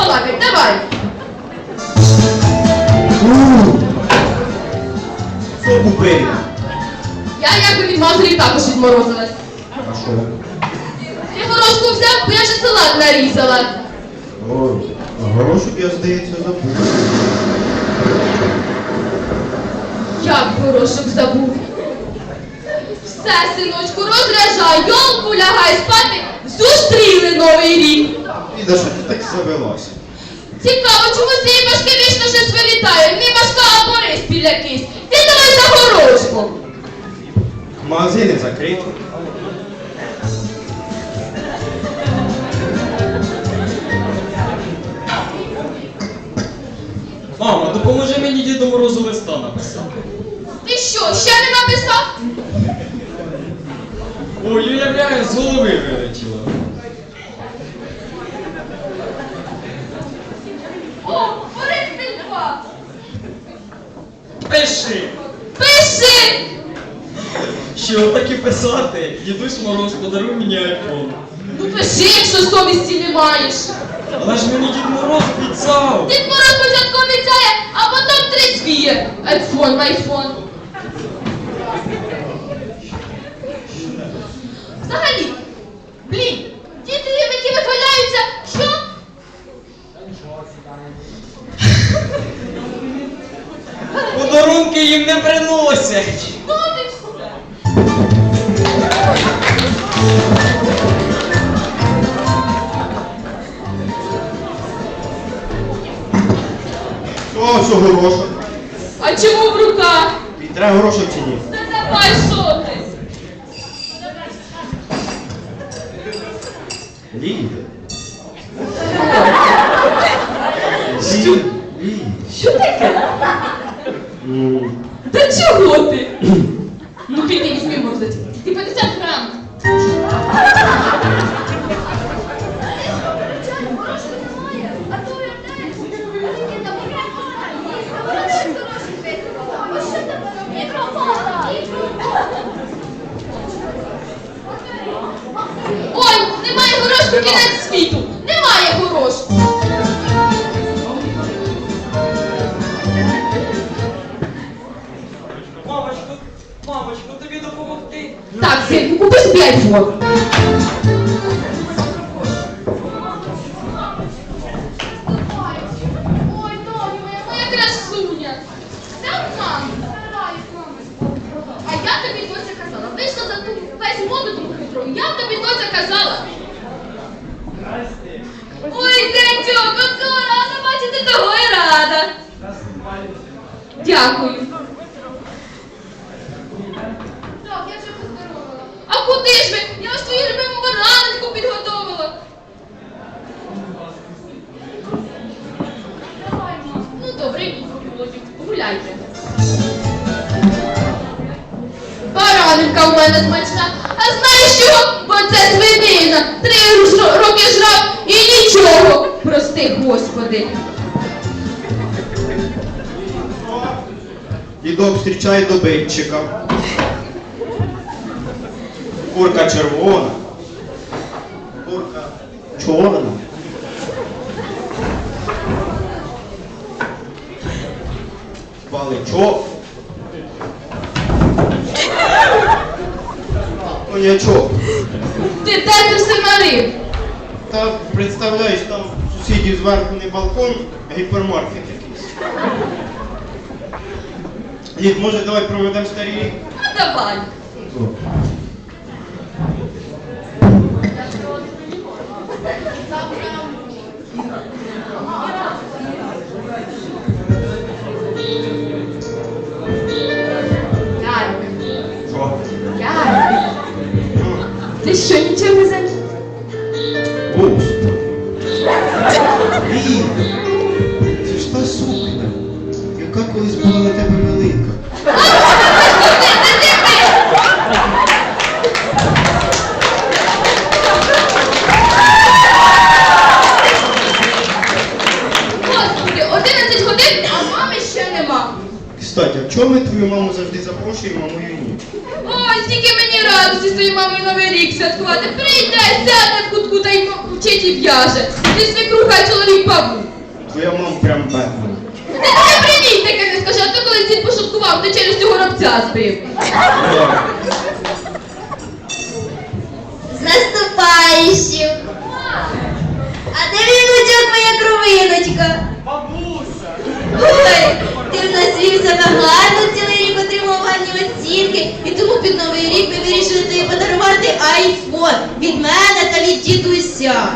побалакай, давай. Що купив? Я якби від матері також відморозилась. А що? Я горошку взяв, бо я ще салат нарізала. О, а горошок я, здається, забув. Як горошок забув. Все, синочку, розряджай, йолку лягай спати, зустріли новий рік. Іда, що ти так завелася? Цікаво, чому з цієї башки вічно щось вилітає? Не башка, а Бориспіль якийсь. Ти давай за горошком. Магазини закриті. Мама, допоможи мені Діду Морозу листа написати. Ти що, ще не написав? Ой, уявляю, з голови вилетіло. О, Бориспіль 2. Пиши! Що і писати? Дідусь Мороз подаруй мені айфон. Ну пиши, якщо совісті не маєш. Але ж мені Дід Мороз обіцяв. Дід Мороз спочатку обіцяє, а потім трізвіє. Айфон, айфон. Подарунки їм не приносять. Все. О, що горошок? А чому в руках? І треба горошок чи ні? Та давай, що ти? Що? Що таке? Ну, Та чого ти? Ну піди візьми мордочку. Ти 50 грам. Ой, немає горошку кінець Так, синку, купи собі айфон. Ой, доню моя, моя красуня. Так, мам? А я тобі доця казала, вийшла за ту весь моду ту хитру. Тобі доця казала. Ой, от кого рада того і рада. Дякую. Так, я вже поздоровила. А куди ж ви? Я ж твою любиму баранинку підготовила. Ну добре, Володю, гуляйте. Баранинка у мене смачна. А знаєш чого? Бо це свинина. Три роки жрав і нічого. Прости, Господи. Дідок зустрічає добитчика. Курка червона. Курка чорна. Паличок. Конячок. Ти ти все нарив? Та представляєш, там сусідів зверху не балкон, а гіпермаркет якийсь. Дід, може давай проведемо старий рік? Ну давай. Ярик, яка колись була на тебе велика. Господи, 11 годин, а мами ще нема. Кстати, а чого ми твою маму завжди запрошуємо, а мою ні? Ой, стільки мені радості з твоєю мамою новий рік святкувати. Прийде, сяде в кутку та й вчить і в'яже. Ти свекруха, а чоловік павук. Твоя мама прям Бетмен. Ти таке привіт таке не скажи, а то коли дід пошуткував, ти челюстю горобця збив. З наступаючим. А де мій внучок, моя кровиночка? Бабуся! Ой, ти в нас вів себе гарно цілий рік отримав гарні оцінки. І тому під новий рік ми вирішили тобі подарувати айфон від мене та від дідуся.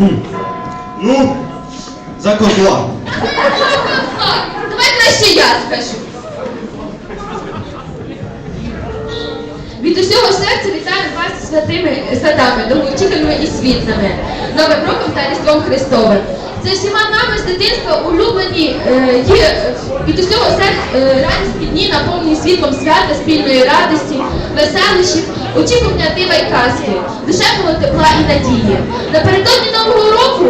Ну, за козла. Давай краще я скажу. Від усього серця вітаю вас святими святами, довгоочікуваними і світлими, Новим роком та Різдвом Христовим. Це всіма нами з дитинства улюблені е, є е, від усього серця е, радісні дні, наповнені світлом свята, спільної радості, веселищів, очікування дива й казки, душевного тепла і надії. Напередодні Нового року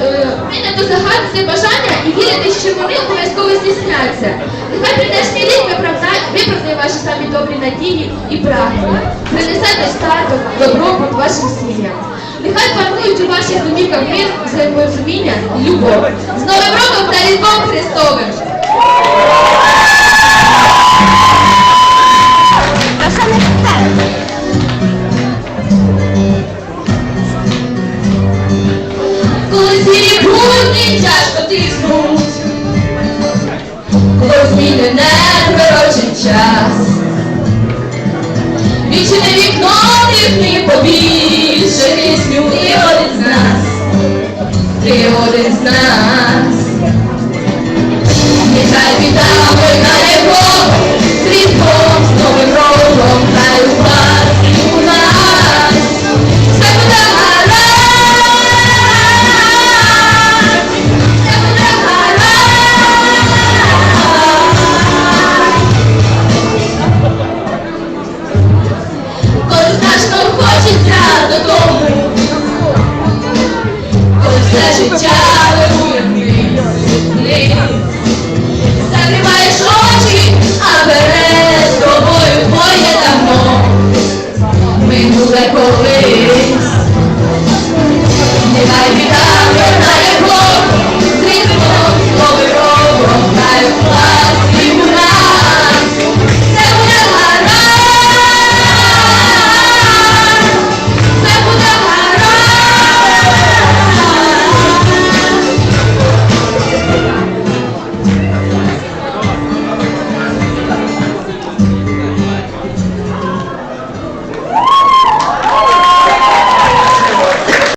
е, прийнято загадати бажання і вірити, що вони обов'язково здійсняться. Нехай прийдешній рік виправдає ваші самі добрі надії і прагнення. Принесе достаток, добробут вашим сім'ям. Нехай панують у ваших домівках мир, взаєморозуміння і любов. З Новим роком та Різдвом Христовим! Вивчити вікно вікні побільше пісню ти один з нас, ти один з нас. Нехай біда, ой, далеко, світло. додому, коли все життя.